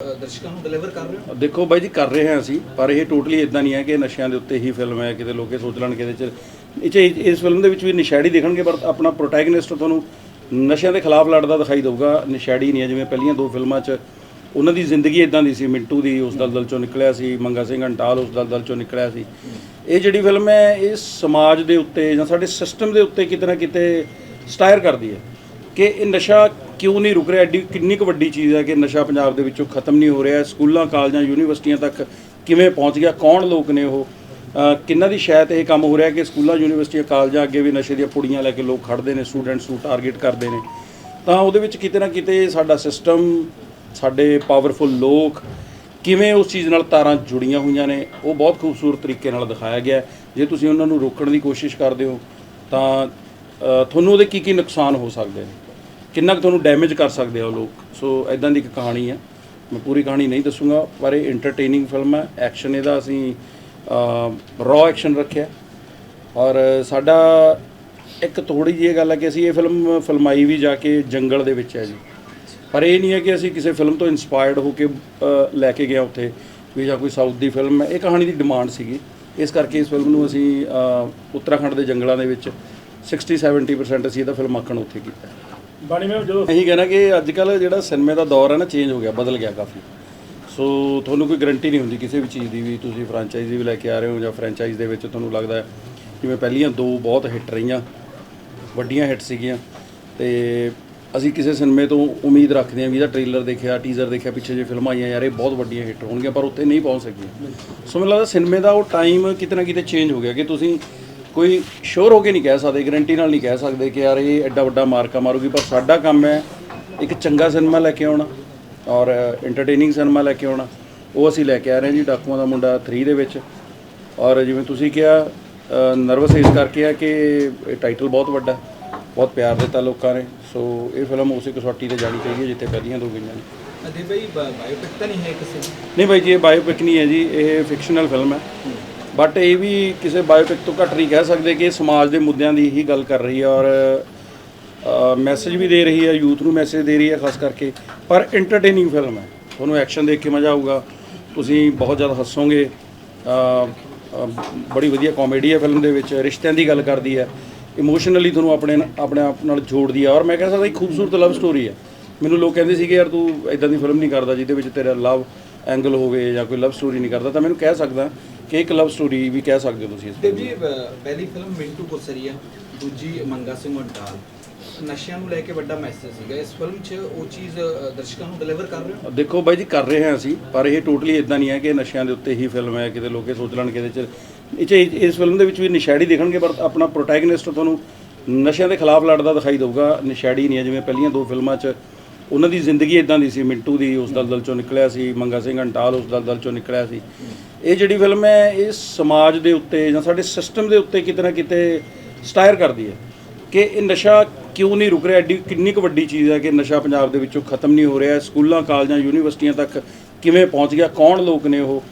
ਦਰਸ਼ਕਾਂ ਨੂੰ ਡਿਲੀਵਰ ਕਰ ਰਹੇ ਹੋ? ਦੇਖੋ ਬਾਈ ਜੀ, ਕਰ ਰਹੇ ਹਾਂ ਅਸੀਂ, ਪਰ ਇਹ ਟੋਟਲੀ ਇਦਾਂ ਨਹੀਂ ਹੈ ਕਿ ਨਸ਼ਿਆਂ ਦੇ ਉੱਤੇ ਹੀ ਫਿਲਮ ਹੈ, ਕਿਤੇ ਲੋਕੇ ਸੋਚ ਲੈਣ ਕਿਤੇ ਇਹਦੇ ਚ ਇਹ 'ਚ ਇਸ ਫਿਲਮ ਦੇ ਵਿੱਚ ਵੀ ਨਿਸ਼ਾੜੀ ਦੇਖਣਗੇ, ਪਰ ਆਪਣਾ ਪ੍ਰੋਟੈਗਨਿਸਟ ਤੁਹਾਨੂੰ ਨਸ਼ਿਆਂ ਦੇ ਖਿਲਾਫ ਲੜਦਾ ਦਿਖਾਈ ਦਊਗਾ। ਨਿਸ਼ਾੜੀ ਨਹੀਂ ਹੈ, ਜਿਵੇਂ ਪਹਿਲੀਆਂ ਦੋ ਫਿਲਮਾਂ 'ਚ ਉਹਨਾਂ ਦੀ ਜ਼ਿੰਦਗੀ ਇਦਾਂ ਦੀ ਸੀ, ਮਿੰਟੂ ਦੀ ਉਸ ਦਲਦਲ ਚੋਂ ਨਿਕਲਿਆ ਸੀ, ਮੰਗਾ ਸਿੰਘ ਅੰਟਾਲ ਉਸ ਦਲਦਲ ਚੋਂ ਨਿਕਲਿਆ ਸੀ। ਇਹ ਜਿਹੜੀ ਫਿਲਮ ਹੈ, ਇਹ ਸਮਾਜ ਦੇ ਉੱਤੇ ਜਾਂ ਸਾਡੇ ਸਿਸਟਮ ਦੇ ਉੱਤੇ ਕਿਤੇ ਨਾ ਕਿਤੇ ਸਟਾਇਰ ਕਰਦੀ ਹੈ ਕਿ ਇਹ ਨਸ਼ਾ ਕਿਉਂ ਨਹੀਂ ਰੁਕ ਰਿਹਾ? ਐਡੀ ਕਿੰਨੀ ਕੁ ਵੱਡੀ ਚੀਜ਼ ਹੈ ਕਿ ਨਸ਼ਾ ਪੰਜਾਬ ਦੇ ਵਿੱਚੋਂ ਖਤਮ ਨਹੀਂ ਹੋ ਰਿਹਾ। ਸਕੂਲਾਂ, ਕਾਲਜਾਂ, ਯੂਨੀਵਰਸਿਟੀਆਂ ਤੱਕ ਕਿਵੇਂ ਪਹੁੰਚ ਗਿਆ? ਕੌਣ ਲੋਕ ਨੇ ਉਹ? ਕਿੰਨਾ ਦੀ ਸ਼ਾਇਦ ਇਹ ਕੰਮ ਹੋ ਰਿਹਾ ਕਿ ਸਕੂਲਾਂ, ਯੂਨੀਵਰਸਿਟੀਆਂ, ਕਾਲਜਾਂ ਅੱਗੇ ਵੀ ਨਸ਼ੇ ਦੀਆਂ ਪੁੜੀਆਂ ਲੈ ਕੇ ਲੋਕ ਖੜਦੇ ਨੇ, ਸਟੂਡੈਂਟਸ ਨੂੰ ਟਾਰਗੇਟ ਕਰਦੇ ਨੇ। ਤਾਂ ਉਹਦੇ ਵਿੱਚ ਕਿਤੇ ਨਾ ਕਿਤੇ ਸਾਡਾ ਸਿਸਟਮ ਸਾਡੇ ਪਾਵਰਫੁਲ ਲੋਕ ਕਿਵੇਂ ਉਸ ਚੀਜ਼ ਨਾਲ ਤਾਰਾਂ ਜੁੜੀਆਂ ਹੋਈਆਂ ਨੇ, ਉਹ ਬਹੁਤ ਖੂਬਸੂਰਤ ਤਰੀਕੇ ਨਾਲ ਦਿਖਾਇਆ ਗਿਆ। ਜੇ ਤੁਸੀਂ ਉਹਨਾਂ ਨੂੰ ਰੋਕਣ ਦੀ ਕੋਸ਼ਿਸ਼ ਕਰਦੇ ਹੋ, ਤਾਂ ਤੁਹਾਨੂੰ ਉਹਦੇ ਕੀ ਕੀ ਨੁਕਸਾਨ ਹੋ ਸਕਦੇ ਨੇ? ਕਿੰਨਾ ਕੁ ਤੁਹਾਨੂੰ ਡੈਮੇਜ ਕਰ ਸਕਦੇ ਆ ਉਹ ਲੋਕ? ਸੋ ਐਦਾਂ ਦੀ ਇੱਕ ਕਹਾਣੀ ਹੈ ਮੈਂ ਪੂਰੀ ਕਹਾਣੀ ਨਹੀਂ ਦੱਸੂਗਾ, ਪਰ ਇਹ ਐਂਟਰਟੇਨਿੰਗ ਫਿਲਮ ਹੈ ਐਕਸ਼ਨ ਇਹਦਾ ਅਸੀਂ ਰॉ ਐਕਸ਼ਨ ਰੱਖਿਆ। ਔਰ ਸਾਡਾ ਇੱਕ ਥੋੜੀ ਜਿਹੀ ਇਹ ਗੱਲ ਹੈ ਕਿ ਅਸੀਂ ਇਹ ਫਿਲਮ ਫਿਲਮਾਈ ਵੀ ਜਾ ਕੇ ਜੰਗਲ ਦੇ ਵਿੱਚ ਹੈ ਜੀ। ਪਰ ਇਹ ਨਹੀਂ ਹੈ ਕਿ ਅਸੀਂ ਕਿਸੇ ਫਿਲਮ ਤੋਂ ਇਨਸਪਾਇਰਡ ਹੋ ਕੇ ਲੈ ਕੇ ਗਏ ਉੱਥੇ, ਵੀ ਜਾਂ ਕੋਈ ਸਾਊਥ ਦੀ ਫਿਲਮ ਹੈ ਇਹ ਕਹਾਣੀ ਦੀ ਡਿਮਾਂਡ ਸੀਗੀ। ਇਸ ਕਰਕੇ ਇਸ ਫਿਲਮ ਨੂੰ ਅਸੀਂ ਉੱਤਰਾਖੰਡ ਦੇ ਜੰਗਲਾਂ ਦੇ ਵਿੱਚ 60 70% ਅਸੀਂ ਇਹਦਾ ਫਿਲਮਾਕਣ ਉੱਥੇ ਕੀਤਾ। ਬਾਣੀ ਮੈਂ ਜਦੋਂ ਇਹੀ ਕਹਿਣਾ ਕਿ ਅੱਜ ਕੱਲ ਜਿਹੜਾ ਸਿਨੇਮੇ ਦਾ ਦੌਰ ਹੈ ਨਾ ਚੇਂਜ ਹੋ ਗਿਆ, ਬਦਲ ਗਿਆ ਕਾਫੀ। ਸੋ ਤੁਹਾਨੂੰ ਕੋਈ ਗਾਰੰਟੀ ਨਹੀਂ ਹੁੰਦੀ ਕਿਸੇ ਵੀ ਚੀਜ਼ ਦੀ ਵੀ ਤੁਸੀਂ ਫਰੈਂਚਾਈਜ਼ੀ ਵੀ ਲੈ ਕੇ ਆ ਰਹੇ ਹੋ ਜਾਂ ਫਰੈਂਚਾਈਜ਼ ਦੇ ਵਿੱਚ ਤੁਹਾਨੂੰ ਲੱਗਦਾ ਹੈ ਜਿਵੇਂ ਪਹਿਲੀਆਂ ਦੋ ਬਹੁਤ ਹਿੱਟ ਰਹੀਆਂ, ਵੱਡੀਆਂ ਹਿੱਟ ਸੀਗੀਆਂ। ਤੇ ਅਸੀਂ ਕਿਸੇ ਸਿਨੇਮੇ ਤੋਂ ਉਮੀਦ ਰੱਖਦੇ ਹਾਂ ਵੀ ਇਹਦਾ ਟ੍ਰੇਲਰ ਦੇਖਿਆ ਟੀਜ਼ਰ ਦੇਖਿਆ, ਪਿੱਛੇ ਜੇ ਫਿਲਮਾਂ ਆਈਆਂ, ਯਾਰ ਇਹ ਬਹੁਤ ਵੱਡੀਆਂ ਹਿੱਟ ਹੋਣਗੀਆਂ, ਪਰ ਉੱਥੇ ਨਹੀਂ ਪਹੁੰਚ ਸਕੀਆਂ। ਸੋ ਮੈਨੂੰ ਲੱਗਦਾ ਸਿਨੇਮੇ ਦਾ ਉਹ ਟਾਈਮ ਕਿਤੇ ਨਾ ਕਿਤੇ ਚੇਂਜ ਹੋ ਗਿਆ ਕਿ ਤੁਸੀਂ ਕੋਈ ਸ਼ੋਰ ਹੋ ਕੇ ਨਹੀਂ ਕਹਿ ਸਕਦੇ ਗਾਰੰਟੀ ਨਾਲ ਨਹੀਂ ਕਹਿ ਸਕਦੇ ਕਿ ਯਾਰ ਇਹ ਐਡਾ ਵੱਡਾ ਮਾਰਕਾ ਮਾਰੂਗੀ ਪਰ ਸਾਡਾ ਕੰਮ ਹੈ ਇੱਕ ਚੰਗਾ ਸਿਨੇਮਾ ਲੈ ਕੇ ਆਉਣਾ ਔਰ ਐਂਟਰਟੇਨਿੰਗ ਸਿਨੇਮਾ ਲੈ ਕੇ ਆਉਣਾ। ਉਹ ਅਸੀਂ ਲੈ ਕੇ ਆ ਰਹੇ ਹਾਂ ਜੀ ਡਾਕੂਆਂ ਦਾ ਮੁੰਡਾ 3 ਦੇ ਵਿੱਚ। ਔਰ ਜਿਵੇਂ ਤੁਸੀਂ ਕਿਹਾ ਨਰਵਸ ਇਸ ਕਰਕੇ ਆ ਕਿ ਇਹ ਟਾਈਟਲ ਬਹੁਤ ਵੱਡਾ ਬਹੁਤ ਪਿਆਰ ਦਿੱਤਾ ਲੋਕਾਂ ਨੇ। ਸੋ ਇਹ ਫਿਲਮ ਉਸੇ ਕਸੌਟੀ ਤੇ ਜਾਣੀ ਚਾਹੀਦੀ ਹੈ ਜਿੱਥੇ ਪਹਿਲੀਆਂ ਦੋ ਗਈਆਂ ਨੇ। ਅਦੇ ਬਈ ਬਾਇਓਪਿਕ ਤਾਂ ਨਹੀਂ ਹੈ ਕਿਸੇ ਨਹੀਂ ਬਾਈ ਜੀ ਇਹ ਬਾਇਓਪਿਕ ਨਹੀਂ ਹੈ ਜੀ ਇਹ ਫਿਕਸ਼ਨਲ ਫਿਲਮ ਹੈ। ਬਟ ਇਹ ਵੀ ਕਿਸੇ ਬਾਇਓਟਿਕ ਤੋਂ ਘੱਟ ਨਹੀਂ ਕਹਿ ਸਕਦੇ ਕਿ ਇਹ ਸਮਾਜ ਦੇ ਮੁੱਦਿਆਂ ਦੀ ਹੀ ਗੱਲ ਕਰ ਰਹੀ ਹੈ ਔਰ ਮੈਸੇਜ ਵੀ ਦੇ ਰਹੀ ਹੈ ਯੂਥ ਨੂੰ ਮੈਸੇਜ ਦੇ ਰਹੀ ਹੈ ਖਾਸ ਕਰਕੇ। ਪਰ ਐਂਟਰਟੇਨਿੰਗ ਫਿਲਮ ਹੈ। ਤੁਹਾਨੂੰ ਐਕਸ਼ਨ ਦੇਖ ਕੇ ਮਜ਼ਾ ਆਊਗਾ। ਤੁਸੀਂ ਬਹੁਤ ਜ਼ਿਆਦਾ ਹੱਸੋਗੇ। ਬੜੀ ਵਧੀਆ ਕਾਮੇਡੀ ਹੈ ਫਿਲਮ ਦੇ ਵਿੱਚ। ਰਿਸ਼ਤਿਆਂ ਦੀ ਗੱਲ ਕਰਦੀ ਹੈ। ਇਮੋਸ਼ਨਲੀ ਤੁਹਾਨੂੰ ਆਪਣੇ ਆਪਣੇ ਆਪ ਨਾਲ ਜੋੜਦੀ ਹੈ। ਔਰ ਮੈਂ ਕਹਿ ਸਕਦਾ ਇੱਕ ਖੂਬਸੂਰਤ ਲਵ ਸਟੋਰੀ ਹੈ। ਮੈਨੂੰ ਲੋਕ ਕਹਿੰਦੇ ਸੀਗੇ ਯਾਰ ਤੂੰ ਇਦਾਂ ਦੀ ਫਿਲਮ ਨਹੀਂ ਕਰਦਾ ਜਿਹਦੇ ਵਿੱਚ ਤੇਰਾ ਲਵ ਐਂਗਲ ਹੋਵੇ ਜਾਂ ਕੋਈ ਲਵ ਸਟੋਰੀ ਨਹੀਂ ਕਰਦਾ, ਤਾਂ ਮੈਨੂੰ ਕਹਿ ਸਕਦਾ ਕਿ ਇੱਕ ਲਵ ਸਟੋਰੀ ਵੀ ਕਹਿ ਸਕਦੇ ਹੋ ਤੁਸੀਂ ਇਸ ਦੇਵ ਜੀ ਪਹਿਲੀ ਫਿਲਮ ਮਿੰਟੂ ਗੁਰਸਰੀਆ ਦੂਜੀ ਮੰਗਾ ਸਿੰਘ ਵੰਟਾਲ ਨਸ਼ਿਆਂ ਨੂੰ ਲੈ ਕੇ ਵੱਡਾ ਮੈਸੇਜ ਸੀਗਾ। ਇਸ ਫਿਲਮ 'ਚ ਉਹ ਚੀਜ਼ ਦਰਸ਼ਕਾਂ ਨੂੰ ਡਿਲੀਵਰ ਕਰ ਰਹੇ ਹੋ। ਦੇਖੋ ਬਾਈ ਜੀ ਕਰ ਰਹੇ ਹਾਂ ਅਸੀਂ ਪਰ ਇਹ ਟੋਟਲੀ ਇਦਾਂ ਨਹੀਂ ਹੈ ਕਿ ਨਸ਼ਿਆਂ ਦੇ ਉੱਤੇ ਹੀ ਫਿਲਮ ਹੈ ਕਿਤੇ ਲੋਕੇ ਸੋਚ ਲੈਣ ਕਿ ਇਹਦੇ ਚ ਇਹ 'ਚ ਇਸ ਫਿਲਮ ਦੇ ਵਿੱਚ ਵੀ ਨਿਸ਼ਾੜੀ ਦੇਖਣਗੇ ਪਰ ਆਪਣਾ ਪ੍ਰੋਟੈਗਨਿਸਟ ਤੁਹਾਨੂੰ ਨਸ਼ਿਆਂ ਦੇ ਖਿਲਾਫ ਲੜਦਾ ਦਿਖਾਈ ਦਊਗਾ। ਨਿਸ਼ਾੜੀ ਨਹੀਂ ਹੈ ਜਿਵੇਂ ਪਹਿਲੀਆਂ ਦੋ ਫਿਲਮਾਂ 'ਚ ਉਹਨਾਂ ਦੀ ਜ਼ਿੰਦਗੀ ਇਦਾਂ ਦੀ ਸੀ, ਮਿੰਟੂ ਦੀ ਉਸ ਦਲਦਲ ਚੋਂ ਨਿਕਲਿਆ ਸੀ, ਮੰਗਾ ਸਿੰਘ ਅੰਟਾਲ ਉਸ ਦਲਦਲ ਚੋਂ ਨਿਕਲਿਆ ਸੀ। ਇਹ ਜਿਹੜੀ ਫਿਲਮ ਹੈ, ਇਹ ਸਮਾਜ ਦੇ ਉੱਤੇ ਜਾਂ ਸਾਡੇ ਸਿਸਟਮ ਦੇ ਉੱਤੇ ਕਿਤੇ ਨਾ ਕਿਤੇ ਸਟਾਇਰ ਕਰਦੀ ਹੈ ਕਿ ਇਹ ਨਸ਼ਾ ਕਿਉਂ ਨਹੀਂ ਰੁਕ ਰਿਹਾ, ਐਡੀ ਕਿੰਨੀ ਕੁ ਵੱਡੀ ਚੀਜ਼ ਹੈ ਕਿ ਨਸ਼ਾ ਪੰਜਾਬ ਦੇ ਵਿੱਚੋਂ ਖਤਮ ਨਹੀਂ ਹੋ ਰਿਹਾ, ਸਕੂਲਾਂ, ਕਾਲਜਾਂ, ਯੂਨੀਵਰਸਿਟੀਆਂ ਤੱਕ ਕਿਵੇਂ ਪਹੁੰਚ ਗਿਆ, ਕੌਣ ਲੋਕ ਨੇ ਉਹ?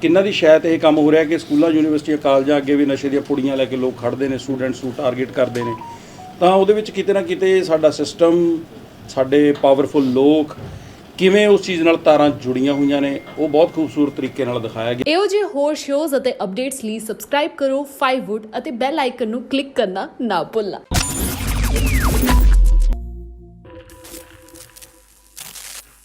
ਕਿੰਨਾ ਦੀ ਸ਼ਾਇਦ ਇਹ ਕੰਮ ਹੋ ਰਿਹਾ ਕਿ ਸਕੂਲਾਂ, ਯੂਨੀਵਰਸਿਟੀਆਂ, ਕਾਲਜਾਂ ਅੱਗੇ ਵੀ ਨਸ਼ੇ ਦੀਆਂ ਪੁੜੀਆਂ ਲੈ ਕੇ ਲੋਕ ਖੜਦੇ ਨੇ ਸਟੂਡੈਂਟਸ ਨੂੰ ਟਾਰਗੇਟ ਕਰਦੇ ਨੇ। ਤਾਂ ਉਹਦੇ ਵਿੱਚ ਕਿਤੇ ਨਾ ਕਿਤੇ ਸਾਡਾ ਸਿਸਟਮ ਸਾਡੇ ਪਾਵਰਫੁਲ ਲੋਕ ਕਿਵੇਂ ਉਸ ਚੀਜ਼ ਨਾਲ ਤਾਰਾਂ ਜੁੜੀਆਂ ਹੋਈਆਂ ਨੇ, ਉਹ ਬਹੁਤ ਖੂਬਸੂਰਤ ਤਰੀਕੇ ਨਾਲ ਦਿਖਾਇਆ ਗਿਆ। ਇਹੋ ਜਿਹੇ ਹੋਰ ਸ਼ੋਜ਼ ਅਤੇ ਅਪਡੇਟਸ ਲਈ ਸਬਸਕ੍ਰਾਈਬ ਕਰੋ 5wood ਅਤੇ ਬੈਲ ਆਈਕਨ ਨੂੰ ਕਲਿੱਕ ਕਰਨਾ ਨਾ ਭੁੱਲਣਾ।